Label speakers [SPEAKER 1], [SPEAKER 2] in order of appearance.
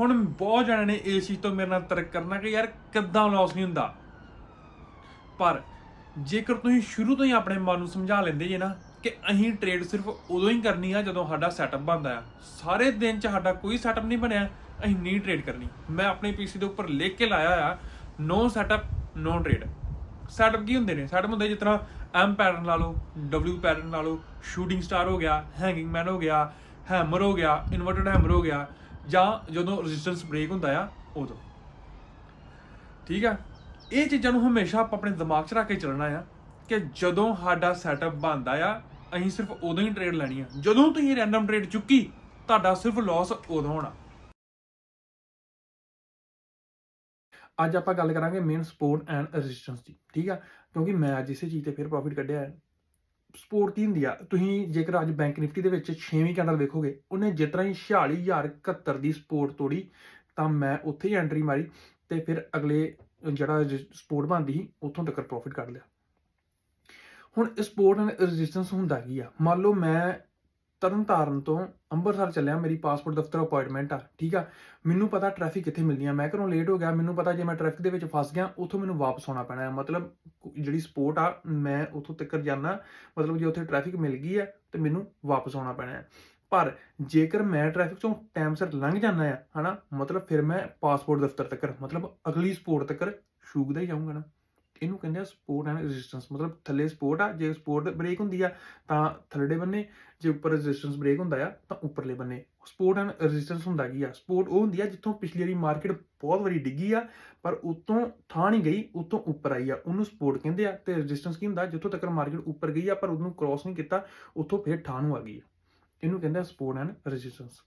[SPEAKER 1] ਹੁਣ ਬਹੁਤ ਜਣਿਆਂ ਨੇ ਇਸ ਚੀਜ਼ ਤੋਂ ਮੇਰੇ ਨਾਲ ਤਰਕ ਕਰਨਾ ਕਿ ਯਾਰ ਕਿੱਦਾਂ ਲਾਸ ਨਹੀਂ ਹੁੰਦਾ। ਪਰ ਜੇਕਰ ਤੁਸੀਂ ਸ਼ੁਰੂ ਤੋਂ ਹੀ ਆਪਣੇ ਮਨ ਨੂੰ ਸਮਝਾ ਲੈਂਦੇ ਜੇ ਨਾ ਕਿ ਅਸੀਂ ਟ੍ਰੇਡ ਸਿਰਫ ਉਦੋਂ ਹੀ ਕਰਨੀ ਆ ਜਦੋਂ ਸਾਡਾ ਸੈਟਅਪ ਬਣਦਾ ਆ। ਸਾਰੇ ਦਿਨ 'ਚ ਸਾਡਾ ਕੋਈ ਸੈਟਅਪ ਨਹੀਂ ਬਣਿਆ, ਅਸੀਂ ਨਹੀਂ ਟ੍ਰੇਡ ਕਰਨੀ। ਮੈਂ ਆਪਣੇ ਪੀਸੀ ਦੇ ਉੱਪਰ ਲਿਖ ਕੇ ਲਾਇਆ ਆ no setup no trade setup ਕੀ ਹੁੰਦੇ ਨੇ? ਸੈਟਅਪ ਹੁੰਦੇ ਜਿਸ ਤਰ੍ਹਾਂ ਐਮ ਪੈਟਰਨ ਲਾ ਲਓ ਡਬਲਯੂ ਪੈਟਰਨ ਲਾ ਲਓ ਸ਼ੂਟਿੰਗ ਸਟਾਰ ਹੋ ਗਿਆ ਹੈਂਗਿੰਗ ਮੈਨ ਹੋ ਗਿਆ ਹੈਮਰ ਹੋ ਗਿਆ ਇਨਵਰਟਡ ਹੈਮਰ ਹੋ ਗਿਆ। ਜਾਂ ਜਦੋਂ ਰੈਜ਼ਿਸਟੈਂਸ ਬ੍ਰੇਕ ਹੁੰਦਾ ਆ, ਉਦੋਂ। ਠੀਕ ਆ? ਇਹ ਚੀਜ਼ਾਂ ਨੂੰ ਹਮੇਸ਼ਾ ਆਪਾਂ ਆਪਣੇ ਦਿਮਾਗ 'ਚ ਰੱਖ ਕੇ ਚੱਲਣਾ ਆ ਕਿ ਜਦੋਂ ਸਾਡਾ ਸੈਟਅਪ ਬਣਦਾ ਆ, ਅਸੀਂ ਸਿਰਫ ਉਦੋਂ ਹੀ ਟ੍ਰੇਡ ਲੈਣੀ ਆ। ਜਦੋਂ ਤੁਸੀਂ ਰੈਂਡਮ ਟ੍ਰੇਡ ਚੁੱਕੀ, ਤੁਹਾਡਾ ਸਿਰਫ ਲਾਸ ਉਦੋਂ ਹੋਣਾ। ਅੱਜ ਆਪਾਂ ਗੱਲ ਕਰਾਂਗੇ ਮੇਨ ਸਪੋਰਟ ਐਂਡ ਰੈਜ਼ਿਸਟੈਂਸ ਦੀ। ਠੀਕ ਆ? ਕਿਉਂਕਿ ਮੈਂ ਅੱਜ ਇਸੇ ਚੀਜ਼ ਤੇ ਫਿਰ ਪ੍ਰੋਫਿਟ ਕੱਢਿਆ ਹੈ। ਸਪੋਰਟ ਕੀ ਹੁੰਦੀ ਆ। ਤੁਸੀਂ ਜੇਕਰ ਅੱਜ ਬੈਂਕ ਨਿਫਟੀ ਦੇ ਵਿੱਚ 6ਵੀਂ ਕੈਂਡਲ ਵੇਖੋਗੇ, ਉਹਨੇ ਜਿਸ ਤਰ੍ਹਾਂ ਹੀ 46071 ਦੀ ਸਪੋਰਟ ਤੋੜੀ, ਤਾਂ ਮੈਂ ਉੱਥੇ ਹੀ ਐਂਟਰੀ ਮਾਰੀ ਤੇ ਫਿਰ ਅਗਲੇ ਜਿਹੜਾ ਸਪੋਰਟ ਬਣਦੀ ਸੀ, ਉੱਥੋਂ ਤੱਕ ਪ੍ਰੋਫਿਟ ਕੱਢ ਲਿਆ। ਹੁਣ ਸਪੋਰਟ ਐਂਡ ਰੈਜ਼ਿਸਟੈਂਸ ਹੁੰਦਾ ਕੀ ਆ? ਮੰਨ ਲਓ ਮੈਂ ਤਰਨਤਾਰਨ ਤੋਂ ਅੰਮ੍ਰਿਤਸਰ ਚੱਲਿਆ, ਮੇਰੀ ਪਾਸਪੋਰਟ ਦਫ਼ਤਰ ਅਪਾਇੰਟਮੈਂਟ ਆ, ਠੀਕ ਆ? ਮੈਨੂੰ ਪਤਾ ਟ੍ਰੈਫਿਕ ਕਿੱਥੇ ਮਿਲਣੀ ਆ, ਮੈਂ ਘਰੋਂ ਲੇਟ ਹੋ ਗਿਆ, ਮੈਨੂੰ ਪਤਾ ਜੇ ਮੈਂ ਟ੍ਰੈਫਿਕ ਦੇ ਵਿੱਚ ਫਸ ਗਿਆ, ਉੱਥੋਂ ਮੈਨੂੰ ਵਾਪਸ ਆਉਣਾ ਪੈਣਾ ਹੈ ਮਤਲਬ ਜਿਹੜੀ ਸਪੋਰਟ ਆ, ਮੈਂ ਉੱਥੋਂ ਤੱਕ ਜਾਣਾ ਮਤਲਬ ਜੇ ਉੱਥੇ ਟ੍ਰੈਫਿਕ ਮਿਲ ਗਈ ਹੈ ਤੇ ਮੈਨੂੰ ਵਾਪਸ ਆਉਣਾ ਪੈਣਾ ਹੈ ਪਰ ਜੇਕਰ ਮੈਂ ਟ੍ਰੈਫਿਕ ਚੋਂ ਟਾਈਮ ਸਿਰ ਲੰਘ ਜਾਂਦਾ ਆ, ਹਨਾ, ਮਤਲਬ ਫਿਰ ਮੈਂ ਪਾਸਪੋਰਟ ਦਫ਼ਤਰ ਤੱਕ, ਮਤਲਬ ਅਗਲੀ ਸਪੋਰਟ ਤੱਕ ਸ਼ੂਗਦਾ ਹੀ ਜਾਊਂਗਾ ਨਾ। ਇਹਨੂੰ ਕਹਿੰਦੇ ਆ ਸਪੋਰਟ ਐਂਡ ਰੈਜ਼ਿਸਟੈਂਸ ਮਤਲਬ ਥੱਲੇ ਸਪੋਰਟ ਆ, ਜੇ ਸਪੋਰਟ ਬ੍ਰੇਕ ਹੁੰਦੀ ਆ, ਤਾਂ ਥੱਲੜੇ ਬੰਨੇ, ਜੇ ਉੱਪਰ ਰੈਜ਼ਿਸਟੈਂਸ ਬ੍ਰੇਕ ਹੁੰਦਾ ਆ, ਤਾਂ ਉੱਪਰਲੇ ਬੰਨੇ। ਸਪੋਰਟ ਐਂਡ ਰੈਜ਼ਿਸਟੈਂਸ ਹੁੰਦਾ ਕੀ ਆ? ਸਪੋਰਟ ਉਹ ਹੁੰਦੀ ਆ ਜਿੱਥੋਂ ਪਿਛਲੀ ਵਾਰੀ ਮਾਰਕੀਟ ਬਹੁਤ ਵਾਰੀ ਡਿੱਗੀ ਆ, ਪਰ ਉਤੋਂ ਥਾਂ ਨਹੀਂ ਗਈ, ਉਤੋਂ ਉੱਪਰ ਆਈ ਆ। ਉਹਨੂੰ ਸਪੋਰਟ ਕਹਿੰਦੇ ਆ ਤੇ ਰੈਜ਼ਿਸਟੈਂਸ ਕੀ ਹੁੰਦਾ? ਜਿੱਥੋਂ ਤੱਕ ਮਾਰਕੀਟ ਉੱਪਰ ਗਈ ਆ, ਪਰ ਉਹਨੂੰ ਕ੍ਰਾਸ ਨਹੀਂ ਕੀਤਾ, ਉੱਥੋਂ ਫਿਰ ਥਾਂ ਨੂੰ ਆ ਗਈ ਆ। ਇਹਨੂੰ ਕਹਿੰਦੇ ਆ ਸਪੋਰਟ ਐਂਡ ਰੈਜ਼ਿਸਟੈਂਸ